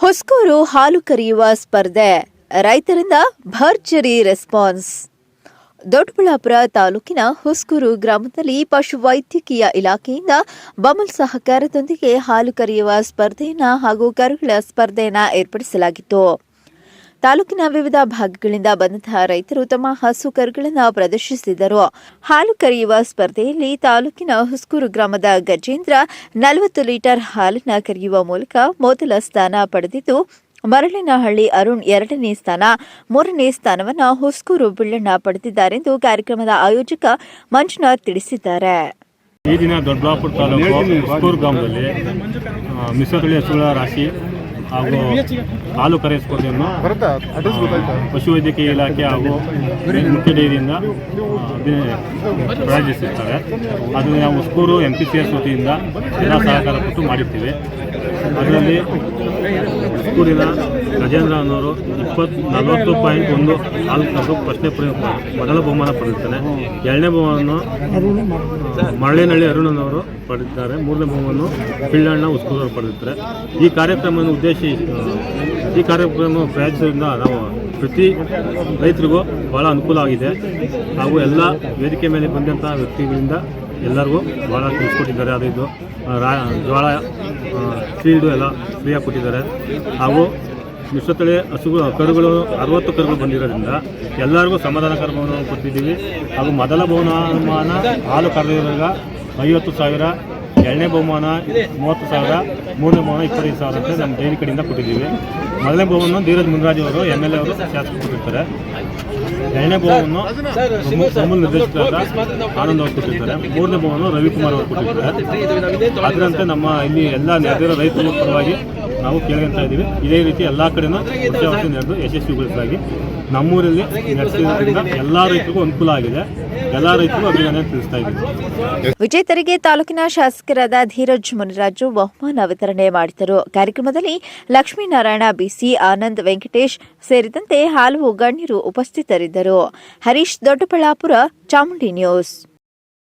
ಹೊಸ್ಕೂರು ಹಾಲು ಕರೆಯುವ ಸ್ಪರ್ಧೆ. ರೈತರಿಂದ ಭರ್ಜರಿ ರೆಸ್ಪಾನ್ಸ್. ದೊಡ್ಡಬಳ್ಳಾಪುರ ತಾಲೂಕಿನ ಹೊಸ್ಕೂರು ಗ್ರಾಮದಲ್ಲಿ ಪಶುವೈದ್ಯಕೀಯ ಇಲಾಖೆಯಿಂದ ಬಮಲ್ ಸಹಕಾರದೊಂದಿಗೆ ಹಾಲು ಕರೆಯುವ ಸ್ಪರ್ಧೆಯನ್ನ ಹಾಗೂ ಕರುಗಳ ಸ್ಪರ್ಧೆಯನ್ನ ಏರ್ಪಡಿಸಲಾಗಿತ್ತು. ತಾಲೂಕಿನ ವಿವಿಧ ಭಾಗಗಳಿಂದ ಬಂದಂತಹ ರೈತರು ತಮ್ಮ ಹಸು ಕರುಗಳನ್ನು ಪ್ರದರ್ಶಿಸಿದರು. ಹಾಲು ಕರೆಯುವ ಸ್ಪರ್ಧೆಯಲ್ಲಿ ತಾಲೂಕಿನ ಹುಸ್ಕೂರು ಗ್ರಾಮದ ಗಜೇಂದ್ರ ನಲವತ್ತು ಲೀಟರ್ ಹಾಲನ್ನು ಕರೆಯುವ ಮೂಲಕ ಮೊದಲ ಸ್ಥಾನ ಪಡೆದಿದ್ದು, ಮರಳಿನಹಳ್ಳಿ ಅರುಣ್ ಎರಡನೇ ಸ್ಥಾನ, ಮೂರನೇ ಸ್ಥಾನವನ್ನು ಹುಸ್ಕೂರು ಬಿಳ್ಳಣ್ಣ ಪಡೆದಿದ್ದಾರೆಂದು ಕಾರ್ಯಕ್ರಮದ ಆಯೋಜಕ ಮಂಜುನಾಥ್ ತಿಳಿಸಿದ್ದಾರೆ. ಈ ದಿನ ದೊಡ್ಡಬಳ್ಳಾಪುರ ತಾಲೂಕು ಗ್ರಾಮದಲ್ಲಿ ಹಸುಗಳ ರಾಶಿ ಹಾಗೂ ಹಾಲು ಕರೆ ಸ್ಪರ್ಧೆಯನ್ನು ಪಶುವೈದ್ಯಕೀಯ ಇಲಾಖೆ ಹಾಗೂ ಮುಖ್ಯ ಡೈರಿಯಿಂದ ಪ್ರಾಯೋಜಿಸಿರ್ತಾರೆ ಅದನ್ನು ನಾವು ಸ್ಕೂರು ಎಂ ಪಿ ಸಿ ಎಸ್ ವತಿಯಿಂದ ಎಲ್ಲ ಸಹಕಾರ ಕೊಟ್ಟು ಮಾಡಿರ್ತೀವಿ. ಅದರಲ್ಲಿ ಸ್ಕೂಲಿನ ಗಜೇಂದ್ರ ಅನ್ನೋರು ಇಪ್ಪತ್ತು ನಲವತ್ತು ಪಾಯಿಂಟ್ ಒಂದು ನಾಲ್ಕು ಪ್ರಶ್ನೆ ಮೊದಲ ಬಹುಮಾನ ಪಡೆದಿರ್ತಾರೆ ಎರಡನೇ ಬಹುಮಾನವನ್ನು ಮರಳಿನಹಳ್ಳಿ ಅರುಣನವರು ಪಡೆದಿದ್ದಾರೆ. ಮೂರನೇ ಬಹುಮಾನ ಪಿಳ್ಳಣ್ಣ ಉಸ್ಕೂರವರು ಪಡೆದಿರ್ತಾರೆ. ಈ ಕಾರ್ಯಕ್ರಮವನ್ನು ಉದ್ದೇಶಿ ಆ, ಈ ಕಾರ್ಯಕ್ರಮ ಪ್ರಯೋಜಿಸೋದ್ರಿಂದ ನಾವು ಪ್ರತಿ ರೈತರಿಗೂ ಭಾಳ ಅನುಕೂಲ ಆಗಿದೆ. ಹಾಗೂ ಎಲ್ಲ ವೇದಿಕೆ ಮೇಲೆ ಬಂದಂಥ ವ್ಯಕ್ತಿಗಳಿಂದ ಎಲ್ಲರಿಗೂ ಭಾಳ ತಿಳಿಸ್ಕೊಟ್ಟಿದ್ದಾರೆ. ಅದು ಇದು ರಾ ಜೋಳ ಸೀಡು ಎಲ್ಲ ಫ್ರೀಯಾಗಿ ಕೊಟ್ಟಿದ್ದಾರೆ. ಹಾಗೂ ಮಿಶ್ರತಳಿ ಹಸುಗಳು ಕರುಗಳು ಅರವತ್ತು ಕರುಗಳು ಬಂದಿರೋದ್ರಿಂದ ಎಲ್ಲರಿಗೂ ಸಮಾಧಾನಕರ ಭವನವನ್ನು ಕೊಟ್ಟಿದ್ದೀವಿ. ಹಾಗೂ ಮೊದಲ ಭವನಮಾನ ಹಾಲು ಕರೆದಿರೋದ್ರಾಗ ಐವತ್ತು ಸಾವಿರ ಎರಡನೇ ಬಹುಮಾನ ಮೂವತ್ತು ಸಾವಿರ, ಮೂರನೇ ಬಹುಮಾನ ಇಪ್ಪತ್ತೈದು ಸಾವಿರ ಅಂತ ನಮ್ಮ ಡೈರಿ ಕಡೆಯಿಂದ ಕೊಟ್ಟಿದ್ದೀವಿ. ಮೊದಲನೇ ಬಹುಮಾನ ಧೀರಜ್ ಮುನ್ರಾಜ್ ಅವರು ಎಂ ಎಲ್ ಎ ಅವರು ಶಾಸಕರು ಕೊಟ್ಟಿರ್ತಾರೆ. ಎರಡನೇ ಬಹುಮಾನ ಅಮೂಲ್ ನಿರ್ದೇಶಕರಾದ ಆನಂದ್ ಅವರು ಕೊಟ್ಟಿರ್ತಾರೆ. ಮೂರನೇ ಬಹುಮಾನ ರವಿಕುಮಾರ್ ಅವರು ಕೊಟ್ಟಿರ್ತಾರೆ. ಅದರಂತೆ ನಮ್ಮ ಇಲ್ಲಿ ಎಲ್ಲ ನೆರೆದಿರೋ ರೈತರ ಪರವಾಗಿ ನಾವು ಕೇಳ್ಕೊಂತ ಇದ್ದೀವಿ. ಇದೇ ರೀತಿ ಎಲ್ಲ ಕಡೆನೂ ನಡೆದು ಯಶಸ್ವಿಗೊಳಿಸಲಾಗಿ ನಮ್ಮೂರಲ್ಲಿ ನಡೆಸಿರೋದ್ರಿಂದ ಎಲ್ಲ ರೈತರಿಗೂ ಅನುಕೂಲ ಆಗಿದೆ. ಎಲ್ಲ ರೈತರು ಅಭಿನಂದನೆ ತಿಳಿಸ್ತಾ ವಿಜೇತರಿಗೆ ತಾಲೂಕಿನ ಶಾಸಕರಾದ ಧೀರಜ್ ಮುನಿರಾಜು ಬಹುಮಾನ ವಿತರಣೆ ಮಾಡಿದರು ಕಾರ್ಯಕ್ರಮದಲ್ಲಿ ಲಕ್ಷ್ಮೀನಾರಾಯಣ ಬಿಸಿ, ಆನಂದ್ ವೆಂಕಟೇಶ್ ಸೇರಿದಂತೆ ಹಲವು ಗಣ್ಯರು ಉಪಸ್ಥಿತರಿದ್ದರು. ಹರೀಶ್ ದೊಡ್ಡಬಳ್ಳಾಪುರ, ಚಾಮುಂಡಿ ನ್ಯೂಸ್.